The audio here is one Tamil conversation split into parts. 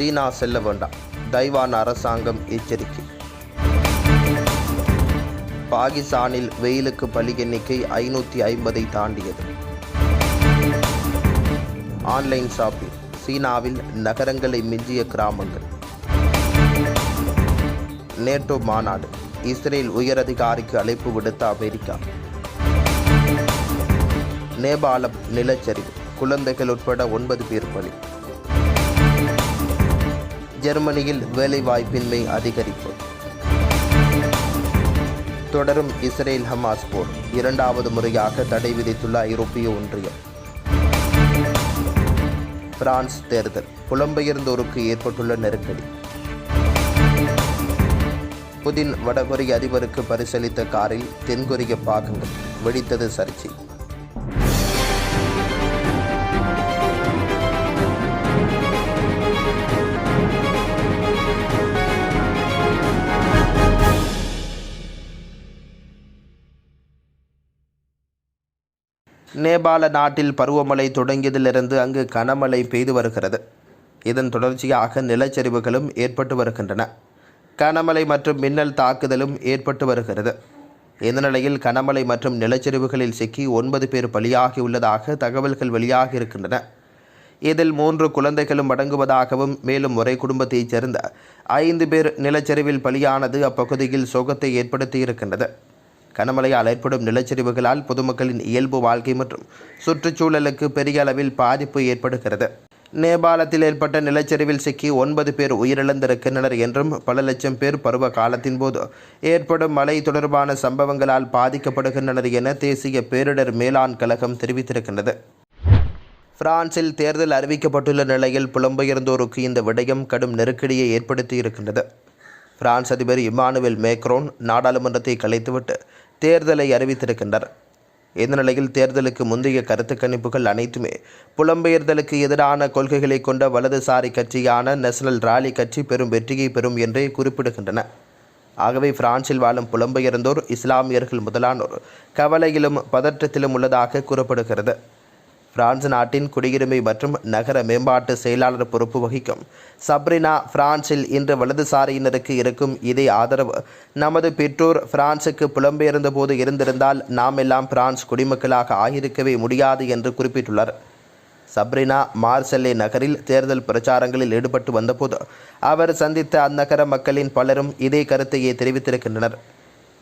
சீனா செல்ல வேண்டாம். தைவான் அரசாங்கம் எச்சரிக்கை. பாகிஸ்தானில் வெயிலுக்கு பலி எண்ணிக்கை ஐநூற்றி ஐம்பதை தாண்டியது. Online shopping. சீனாவில் நகரங்களை மிஞ்சிய கிராமங்கள். நேட்டோ மாநாடு. இஸ்ரேல் உயரதிகாரிக்கு அழைப்பு விடுத்த அமெரிக்கா. நேபாளம் நிலச்சரிவு. குழந்தைகள் உட்பட ஒன்பது பேர் பலி. ஜெர்மனியில் வேலைவாய்ப்பின்மை அதிகரிப்பு. தொடரும் இஸ்ரேல் ஹமாஸ் போர். இரண்டாவது முறையாக தடை விதித்துள்ள ஐரோப்பிய ஒன்றியம். பிரான்ஸ் தேர்தல். புலம்பெயர்ந்தோருக்கு ஏற்பட்டுள்ள நெருக்கடி. புதின் வடகொரிய அதிபருக்கு பரிசளித்த காரில் தென்கொரிய பாகங்கள். வெடித்தது சர்ச்சை. நேபாள நாட்டில் பருவமழை தொடங்கியதிலிருந்து அங்கு கனமழை பெய்து வருகிறது. இதன் தொடர்ச்சியாக நிலச்சரிவுகளும் ஏற்பட்டு வருகின்றன. கனமழை மற்றும் மின்னல் தாக்குதலும் ஏற்பட்டு வருகிறது. இந்த நிலையில் கனமழை மற்றும் நிலச்சரிவுகளில் சிக்கி ஒன்பது பேர் பலியாகியுள்ளதாக தகவல்கள் வெளியாகி இருக்கின்றன. இதில் மூன்று குழந்தைகளும் அடங்குவதாகவும் மேலும் ஒரே குடும்பத்தைச் சேர்ந்த ஐந்து பேர் நிலச்சரிவில் பலியானது அப்பகுதியில் சோகத்தை ஏற்படுத்தியிருக்கின்றது. கனமழையால் ஏற்படும் நிலச்சரிவுகளால் பொதுமக்களின் இயல்பு வாழ்க்கை மற்றும் சுற்றுச்சூழலுக்கு பெரிய அளவில் பாதிப்பு ஏற்படுகிறது. நேபாளத்தில் ஏற்பட்ட நிலச்சரிவில் சிக்கி ஒன்பது பேர் உயிரிழந்திருக்கின்றனர் என்றும் பல லட்சம் பேர் பருவ காலத்தின் போது ஏற்படும் மழை தொடர்பான சம்பவங்களால் பாதிக்கப்படுகின்றனர் என தேசிய பேரிடர் மேலாண் கழகம் தெரிவித்திருக்கின்றது. பிரான்சில் தேர்தல் அறிவிக்கப்பட்டுள்ள நிலையில் புலம்பெயர்ந்தோருக்கு இந்த விடயம் கடும் நெருக்கடியை ஏற்படுத்தி இருக்கின்றது பிரான்ஸ் அதிபர் இமானுவேல் மேக்ரோன் நாடாளுமன்றத்தை கலைத்துவிட்டு தேர்தலை அறிவித்திருக்கின்றார். இந்த நிலையில் தேர்தலுக்கு முந்தைய கருத்து கணிப்புகள் அனைத்துமே புலம்பெயர்தலுக்கு எதிரான கொள்கைகளை கொண்ட வலதுசாரி கட்சியான நேஷனல் ராலி கட்சி பெரும் வெற்றியை பெறும் என்றே குறிப்பிடுகின்றன. ஆகவே பிரான்சில் வாழும் புலம்பெயர்ந்தோர் இஸ்லாமியர்கள் முதலானோர் கவலையிலும் பதற்றத்திலும் உள்ளதாக கூறப்படுகிறது. பிரான்ஸ் நாட்டின் குடியுரிமை மற்றும் நகர மேம்பாட்டு செயலாளர் பொறுப்பு வகிக்கும். சப்ரினா பிரான்சில் இன்று வலதுசாரியினருக்கு இருக்கும் இதே ஆதரவு. நமது பெற்றோர் பிரான்சுக்கு புலம்பெயர்ந்த போது இருந்திருந்தால் நாம் எல்லாம் பிரான்ஸ் குடிமக்களாக ஆகியிருக்கவே முடியாது என்று குறிப்பிட்டுள்ளார். சப்ரினா மார்செல்லே நகரில் தேர்தல் பிரச்சாரங்களில் ஈடுபட்டு வந்தபோது அவர் சந்தித்த அந்நகர மக்களின் பலரும் இதே கருத்தையே தெரிவித்திருக்கின்றனர்.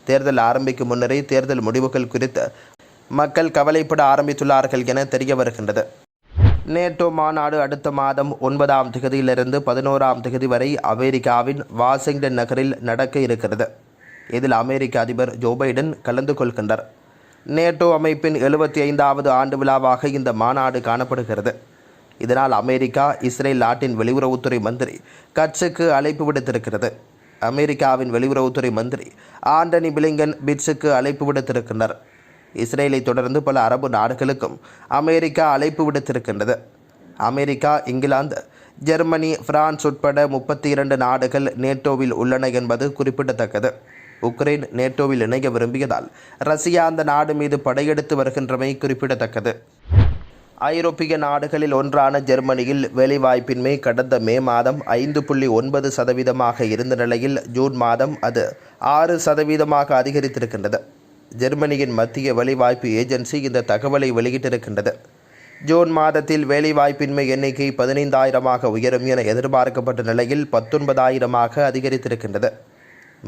தேர்தல் ஆரம்பிக்கும் முன்னரே தேர்தல் முடிவுகள் குறித்து மக்கள் கவலைப்பட ஆரம்பித்துள்ளார்கள் என தெரிய வருகின்றது. நேட்டோ மாநாடு அடுத்த மாதம் ஒன்பதாம் திகதியிலிருந்து பதினோராம் திகதி வரை அமெரிக்காவின் வாஷிங்டன் நகரில் நடக்க இருக்கிறது. இதில் அமெரிக்க அதிபர் ஜோ பைடன் கலந்து கொள்கின்றார். நேட்டோ அமைப்பின் எழுபத்தி ஐந்தாவது ஆண்டு விழாவாக இந்த மாநாடு காணப்படுகிறது. இதனால் அமெரிக்கா இஸ்ரேல் நாட்டின் வெளியுறவுத்துறை மந்திரி கட்சுக்கு அழைப்பு விடுத்திருக்கிறது. அமெரிக்காவின் வெளியுறவுத்துறை மந்திரி ஆண்டனி பிளிங்கன் பிட்ஸுக்கு அழைப்பு விடுத்திருக்கின்றனர் இஸ்ரேலை தொடர்ந்து பல அரபு நாடுகளுக்கும் அமெரிக்கா அழைப்பு விடுத்திருக்கின்றது. அமெரிக்கா இங்கிலாந்து ஜெர்மனி பிரான்ஸ் உட்பட முப்பத்தி இரண்டு நாடுகள் நேட்டோவில் உள்ளன என்பது குறிப்பிடத்தக்கது. உக்ரைன் நேட்டோவில் இணைய விரும்பியதால் ரஷ்யா அந்த நாடு மீது படையெடுத்து வருகின்றமை குறிப்பிடத்தக்கது. ஐரோப்பிய நாடுகளில் ஒன்றான ஜெர்மனியில் வேலைவாய்ப்பின்மை கடந்த மே மாதம் ஐந்து புள்ளி ஒன்பது சதவீதமாக இருந்த நிலையில் ஜூன் மாதம் அது ஆறு சதவீதமாக அதிகரித்திருக்கின்றது. ஜெர்மனியின் மத்திய வேலைவாய்ப்பு ஏஜென்சி இந்த தகவலை வெளியிட்டிருக்கின்றது. ஜூன் மாதத்தில் வேலைவாய்ப்பின்மை எண்ணிக்கை பதினைந்தாயிரமாக உயரும் என எதிர்பார்க்கப்பட்ட நிலையில் பத்தொன்பதாயிரமாக அதிகரித்திருக்கின்றது.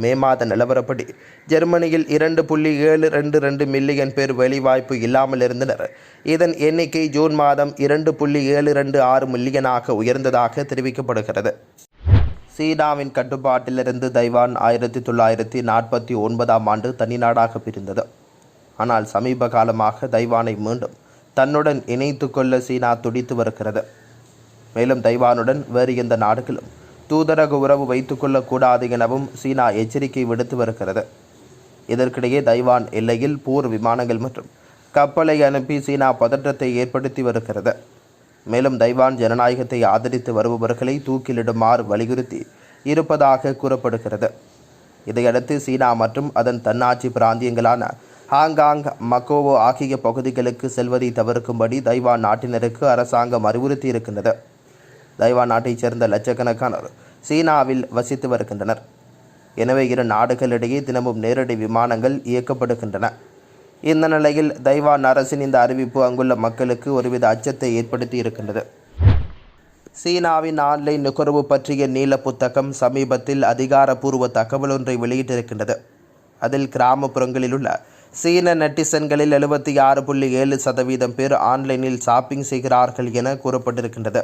மே மாத நிலவரப்படி ஜெர்மனியில் இரண்டு புள்ளி ஏழு ரெண்டு ரெண்டு மில்லியன் பேர் வேலைவாய்ப்பு இல்லாமல் இருந்தனர். இதன் எண்ணிக்கை ஜூன் மாதம் இரண்டு புள்ளி ஏழு ரெண்டு ஆறு மில்லியனாக உயர்ந்ததாக தெரிவிக்கப்படுகிறது. சீனாவின் கட்டுப்பாட்டிலிருந்து தைவான் ஆயிரத்தி தொள்ளாயிரத்தி நாற்பத்தி ஒன்பதாம் ஆண்டு தனிநாடாக பிரிந்தது. ஆனால் சமீப காலமாக தைவானை மீண்டும் தன்னுடன் இணைத்து கொள்ள சீனா துடித்து வருகிறது. மேலும் தைவானுடன் வேறு எந்த நாடுகளும் தூதரக உறவு வைத்துக்கொள்ளக்கூடாது எனவும் சீனா எச்சரிக்கை விடுத்து வருகிறது. இதற்கிடையே தைவான் எல்லையில் போர் விமானங்கள் மற்றும் கப்பலை அனுப்பி சீனா பதற்றத்தை ஏற்படுத்தி வருகிறது. மேலும் தைவான் ஜனநாயகத்தை ஆதரித்து வருபவர்களை தூக்கிலிடுமாறு வலியுறுத்தி இருப்பதாக கூறப்படுகிறது. இதையடுத்து சீனா மற்றும் அதன் தன்னாட்சி பிராந்தியங்களான ஹாங்காங் மக்கோவோ ஆகிய பகுதிகளுக்கு செல்வதை தவிர்க்கும்படி தைவான் நாட்டினருக்கு அரசாங்கம் அறிவுறுத்தி இருக்கின்றது தைவான் நாட்டைச் சேர்ந்த லட்சக்கணக்கானோர் சீனாவில் வசித்து வருகின்றனர். எனவே இரு நாடுகளிடையே தினமும் நேரடி விமானங்கள் இயக்கப்படுகின்றன. இந்த நிலையில் தைவான் அரசின் இந்த அறிவிப்பு அங்குள்ள மக்களுக்கு ஒருவித அச்சத்தை ஏற்படுத்தி இருக்கின்றது. சீனாவின் ஆன்லைன் நுகர்வு பற்றிய நீல புத்தகம் சமீபத்தில் அதிகாரப்பூர்வ தகவல் ஒன்றை வெளியிட்டிருக்கின்றது. அதில் கிராமப்புறங்களில் உள்ள சீன நெட்டிசன்களில் எழுபத்தி ஆறு புள்ளி ஏழு சதவீதம் பேர் ஆன்லைனில் ஷாப்பிங் செய்கிறார்கள் என கூறப்பட்டிருக்கின்றது.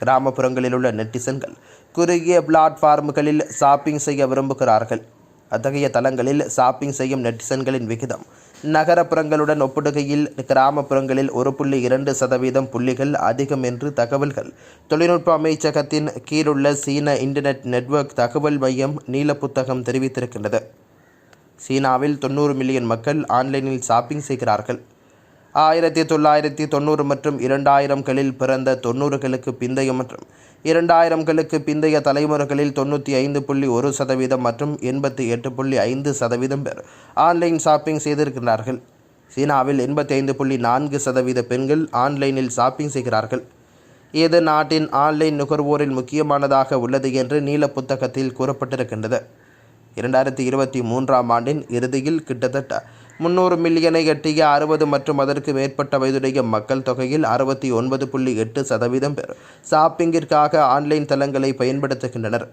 கிராமப்புறங்களில் உள்ள நெட்டிசன்கள் குறுகிய பிளாட்ஃபார்ம்களில் ஷாப்பிங் செய்ய விரும்புகிறார்கள். அத்தகைய தளங்களில் ஷாப்பிங் செய்யும் நெட்டிசன்களின் விகிதம். நகரப்புறங்களுடன் ஒப்பிடுகையில் கிராமப்புறங்களில் ஒரு புள்ளி இரண்டு சதவீதம் புள்ளிகள் அதிகம் என்று தகவல்கள். தொழில்நுட்ப அமைச்சகத்தின் கீழுள்ள சீன இன்டர்நெட் நெட்வொர்க் தகவல் மையம் நீல புத்தகம் தெரிவித்திருக்கின்றது. சீனாவில் தொண்ணூறு மில்லியன் மக்கள் ஆன்லைனில் ஷாப்பிங் செய்கிறார்கள். ஆயிரத்தி தொள்ளாயிரத்தி தொண்ணூறு மற்றும் இரண்டாயிரம்களில் பிறந்த தொண்ணூறுகளுக்கு பிந்தைய மற்றும் இரண்டாயிரம்களுக்கு பிந்தைய தலைமுறைகளில் தொண்ணூற்றி ஐந்து புள்ளி ஒரு சதவீதம் மற்றும் எண்பத்தி எட்டு புள்ளி ஐந்து சதவீதம் பேர் ஆன்லைன் ஷாப்பிங் செய்திருக்கிறார்கள். சீனாவில் எண்பத்தி ஐந்து புள்ளி நான்கு சதவீத பெண்கள் ஆன்லைனில் ஷாப்பிங் செய்கிறார்கள். இது நாட்டின் ஆன்லைன் நுகர்வோரில் முக்கியமானதாக உள்ளது என்று நீல புத்தகத்தில் கூறப்பட்டிருக்கின்றது. இரண்டாயிரத்தி இருபத்தி மூன்றாம் ஆண்டின் இறுதியில் கிட்டத்தட்ட முன்னூறு மில்லியனை எட்டிய அறுபது மற்றும் அதற்கு மேற்பட்ட வயதுடைய மக்கள் தொகையில் அறுபத்தி ஒன்பது புள்ளி எட்டு சதவீதம் பேர் ஷாப்பிங்கிற்காக ஆன்லைன் தளங்களை பயன்படுத்துகின்றனர்.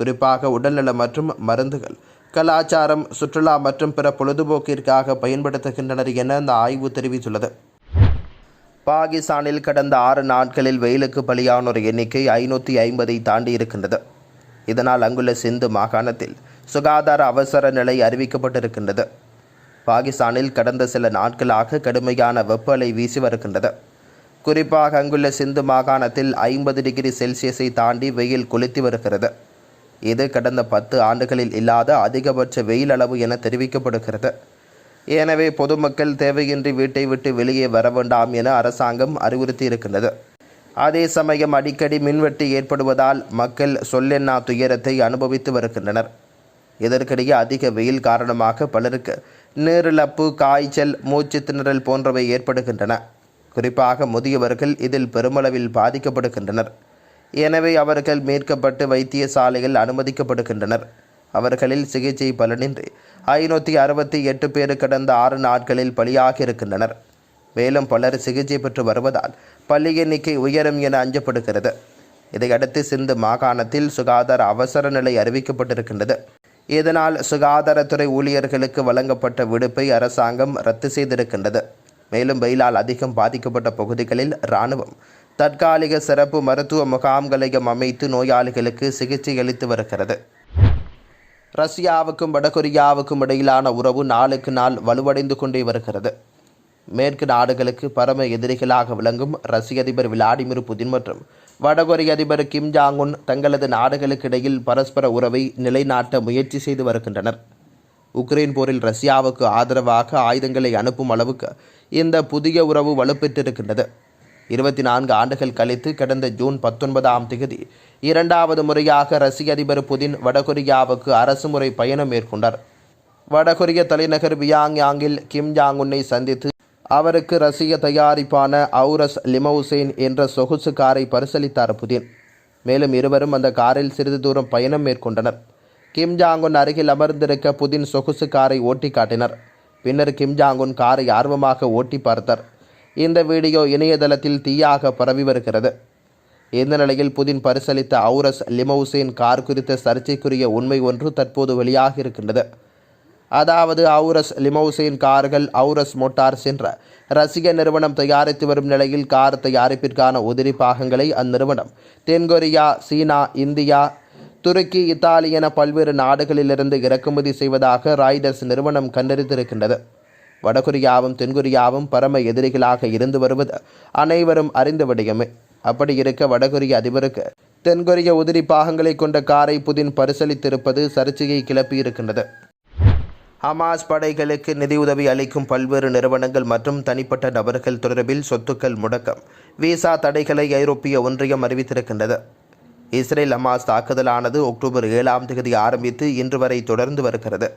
குறிப்பாக உடல்நலம் மற்றும் மருந்துகள் கலாச்சாரம் சுற்றுலா மற்றும் பிற பொழுதுபோக்கிற்காக பயன்படுத்துகின்றனர் என அந்த ஆய்வு தெரிவித்துள்ளது. பாகிஸ்தானில் கடந்த ஆறு நாட்களில் வெயிலுக்கு பலியானோர் எண்ணிக்கை ஐநூற்றி ஐம்பதை தாண்டி இருக்கின்றது. இதனால் அங்குள்ள சிந்து மாகாணத்தில் சுகாதார அவசர நிலை அறிவிக்கப்பட்டிருக்கின்றது. பாகிஸ்தானில் கடந்த சில நாட்களாக கடுமையான வெப்ப அலை வீசி வருகின்றது. குறிப்பாக அங்குள்ள சிந்து மாகாணத்தில் ஐம்பது டிகிரி செல்சியஸை தாண்டி வெயில் கொளுத்தி வருகிறது. இது கடந்த பத்து ஆண்டுகளில் இல்லாத அதிகபட்ச வெயில் அளவு என தெரிவிக்கப்படுகிறது. எனவே பொதுமக்கள் தேவையின்றி வீட்டை விட்டு வெளியே வர வேண்டாம் என அரசாங்கம் அறிவுறுத்தி இருக்கின்றது அதே சமயம் அடிக்கடி மின்வெட்டு ஏற்படுவதால் மக்கள் சொல்லென்னா துயரத்தை அனுபவித்து வருகின்றனர். இதற்கிடையே அதிக வெயில் காரணமாக பலருக்கு நீரிழப்பு காய்ச்சல் மூச்சு திணறல் போன்றவை ஏற்படுகின்றன. குறிப்பாக முதியவர்கள் இதில் பெருமளவில் பாதிக்கப்படுகின்றனர். எனவே அவர்கள் மீட்கப்பட்டு வைத்தியசாலையில் அனுமதிக்கப்படுகின்றனர். அவர்களில் சிகிச்சை பலனின்றி ஐநூற்றி அறுபத்தி எட்டு பேர் கடந்த ஆறு நாட்களில் பலியாகி இருக்கின்றனர் மேலும் பலர் சிகிச்சை பெற்று வருவதால் பள்ளி எண்ணிக்கை உயரும் என அஞ்சப்படுகிறது. இதையடுத்து சிந்து மாகாணத்தில் சுகாதார அவசர நிலை அறிவிக்கப்பட்டிருக்கின்றது. இதனால் சுகாதாரத்துறை ஊழியர்களுக்கு வழங்கப்பட்ட விடுப்பை அரசாங்கம் ரத்து செய்திருக்கின்றது. மேலும் வெயிலால் அதிகம் பாதிக்கப்பட்ட பகுதிகளில் இராணுவம் தற்காலிக சிறப்பு மருத்துவ முகாம்களையும் அமைத்து நோயாளிகளுக்கு சிகிச்சை அளித்து வருகிறது. ரஷ்யாவுக்கும் வடகொரியாவுக்கும் இடையிலான உறவு நாளுக்கு நாள் வலுவடைந்து கொண்டே வருகிறது. மேற்கு நாடுகளுக்கு பரம எதிரிகளாக விளங்கும் ரஷ்ய அதிபர் விளாடிமிர் புதின் மற்றும் வடகொரிய அதிபர் கிம் ஜாங் உன் தங்களது நாடுகளுக்கு இடையில் பரஸ்பர உறவை நிலைநாட்ட முயற்சி செய்து வருகின்றனர். உக்ரைன் போரில் ரஷ்யாவுக்கு ஆதரவாக ஆயுதங்களை அனுப்பும் அளவுக்கு இந்த புதிய உறவு வலுப்பெற்றிருக்கின்றது. இருபத்தி நான்கு ஆண்டுகள் கழித்து கடந்த ஜூன் பத்தொன்பதாம் தேதி இரண்டாவது முறையாக ரஷ்ய அதிபர் புதின் வடகொரியாவுக்கு அரசுமுறை பயணம் மேற்கொண்டார். வடகொரிய தலைநகர் பியாங்யாங்கில் கிம் ஜாங் உன்னை சந்தித்து அவருக்கு ரசிக தயாரிப்பான அவுரஸ் லிமவுசேன் என்ற சொகுசு காரை பரிசளித்தார் புதின். மேலும் இருவரும் அந்த காரில் சிறிது தூரம் பயணம் மேற்கொண்டனர். கிம் ஜாங்குன் அருகில் அமர்ந்திருக்க புதின் சொகுசு காரை ஓட்டி காட்டினர். பின்னர் கிம் ஜாங்குன் காரை ஆர்வமாக ஓட்டி பார்த்தார். இந்த வீடியோ இணையதளத்தில் தீயாக பரவி வருகிறது. இந்த நிலையில் புதின் பரிசளித்த அவுரஸ் லிமவுசேன் கார் குறித்த சர்ச்சைக்குரிய உண்மை ஒன்று தற்போது வெளியாக இருக்கின்றது அதாவது அவுரஸ் லிமௌசின் கார்கள் அவுரஸ் மோட்டார்ஸ் என்ற ரஷ்ய நிறுவனம் தயாரித்து வரும் நிலையில் கார் தயாரிப்பிற்கான உதிரி பாகங்களை அந்நிறுவனம் தென்கொரியா சீனா இந்தியா துருக்கி இத்தாலி என பல்வேறு நாடுகளிலிருந்து இறக்குமதி செய்வதாக ராய்டர்ஸ் நிறுவனம் கண்டறிந்திருக்கின்றது. வடகொரியாவும் தென்கொரியாவும் பரம எதிரிகளாக இருந்து வருவது அனைவரும் அறிந்த விடயமே. அப்படி இருக்க வடகொரிய அதிபருக்கு தென்கொரிய உதிரி பாகங்களை கொண்ட காரை புதின் பரிசளித்திருப்பது சர்ச்சையை கிளப்பியிருக்கின்றது. ஹமாஸ் படைகளுக்கு நிதியுதவி அளிக்கும் பல்வேறு நிறுவனங்கள் மற்றும் தனிப்பட்ட நபர்கள் தொடர்பில் சொத்துக்கள் முடக்கம். விசா தடைகளை ஐரோப்பிய ஒன்றியம் அறிவித்திருக்கின்றது. இஸ்ரேல் ஹமாஸ் தாக்குதலானது அக்டோபர் ஏழாம் தேதி ஆரம்பித்து இன்று வரை தொடர்ந்து வருகிறது.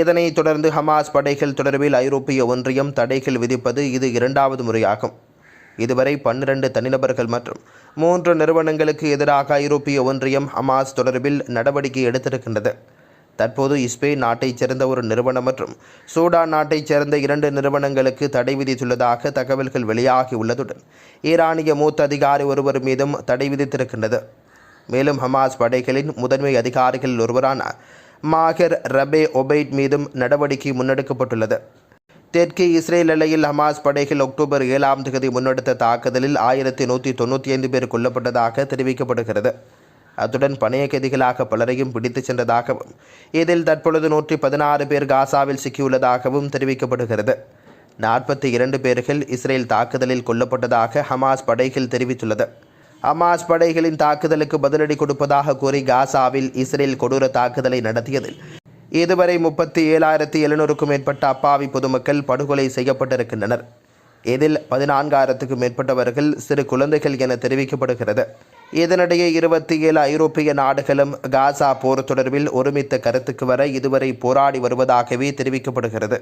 இதனைத் தொடர்ந்து ஹமாஸ் படைகள் தொடர்பில் ஐரோப்பிய ஒன்றியம் தடைகள் விதிப்பது இது இரண்டாவது முறையாகும். இதுவரை பன்னிரண்டு தனிநபர்கள் மற்றும் மூன்று நிறுவனங்களுக்கு எதிராக ஐரோப்பிய ஒன்றியம் ஹமாஸ் தொடர்பில் நடவடிக்கை எடுத்திருக்கின்றது. தற்போது ஸ்பெயின் நாட்டைச் சேர்ந்த ஒரு நிறுவனம் மற்றும் சூடான் நாட்டைச் சேர்ந்த இரண்டு நிறுவனங்களுக்கு தடை விதித்துள்ளதாக தகவல்கள் வெளியாகி உள்ளதுடன் ஈரானிய மூத்த அதிகாரி ஒருவர் மீதும் தடை விதித்திருக்கின்றது. மேலும் ஹமாஸ் படைகளின் முதன்மை அதிகாரிகளில் ஒருவரான மாஹர் ரபே ஒபைட் மீதும் நடவடிக்கை முன்னெடுக்கப்பட்டுள்ளது. தெற்கு இஸ்ரேல் எல்லையில் ஹமாஸ் படைகள் அக்டோபர் ஏழாம் தேதி முன்னெடுத்த தாக்குதலில் ஆயிரத்தி நூற்றி தொண்ணூற்றி ஐந்து பேர் கொல்லப்பட்டதாக தெரிவிக்கப்படுகிறது. அத்துடன் பணைய கைதிகளாக பலரையும் பிடித்துச் சென்றதாகவும் இதில் தற்பொழுது நூற்றி பதினாறு பேர் காசாவில் சிக்கியுள்ளதாகவும் தெரிவிக்கப்படுகிறது. நாற்பத்தி இரண்டு பேர்கள் இஸ்ரேல் தாக்குதலில் கொல்லப்பட்டதாக ஹமாஸ் படைகள் தெரிவித்துள்ளது. ஹமாஸ் படைகளின் தாக்குதலுக்கு பதிலடி கொடுப்பதாக கூறி காசாவில் இஸ்ரேல் கொடூர தாக்குதலை நடத்தியதில் இதுவரை முப்பத்தி ஏழாயிரத்தி எழுநூறுக்கும் மேற்பட்ட அப்பாவி பொதுமக்கள் படுகொலை செய்யப்பட்டிருக்கின்றனர். இதில் பதினான்காயிரத்துக்கும் மேற்பட்டவர்கள் சிறு குழந்தைகள் என தெரிவிக்கப்படுகிறது. இதனிடையே இருபத்தி ஏழு ஐரோப்பிய நாடுகளும் காசா போர் தொடர்பில் ஒருமித்த கருத்துக்கு வர இதுவரை போராடி வருவதாகவே தெரிவிக்கப்படுகிறது.